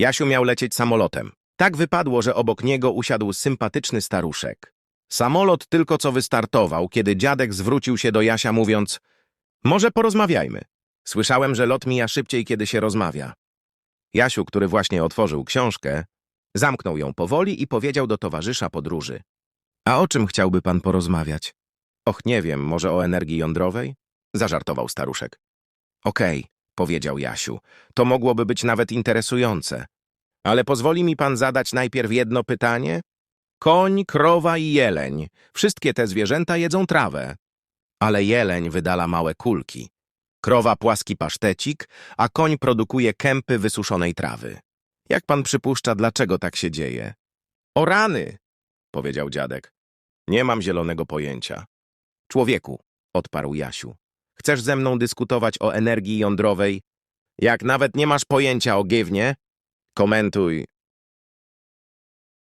Jasiu miał lecieć samolotem. Tak wypadło, że obok niego usiadł sympatyczny staruszek. Samolot tylko co wystartował, kiedy dziadek zwrócił się do Jasia mówiąc Może porozmawiajmy. Słyszałem, że lot mija szybciej, kiedy się rozmawia. Jasiu, który właśnie otworzył książkę, zamknął ją powoli i powiedział do towarzysza podróży. A o czym chciałby pan porozmawiać? Och, nie wiem, może o energii jądrowej? Zażartował staruszek. Okej, powiedział Jasiu, to mogłoby być nawet interesujące. Ale pozwoli mi pan zadać najpierw jedno pytanie? Koń, krowa i jeleń. Wszystkie te zwierzęta jedzą trawę. Ale jeleń wydala małe kulki. Krowa płaski pasztecik, a koń produkuje kępy wysuszonej trawy. Jak pan przypuszcza, dlaczego tak się dzieje? O rany, powiedział dziadek. Nie mam zielonego pojęcia. Człowieku, odparł Jasiu. Chcesz ze mną dyskutować o energii jądrowej? Jak nawet nie masz pojęcia o giewnie? Komentuj,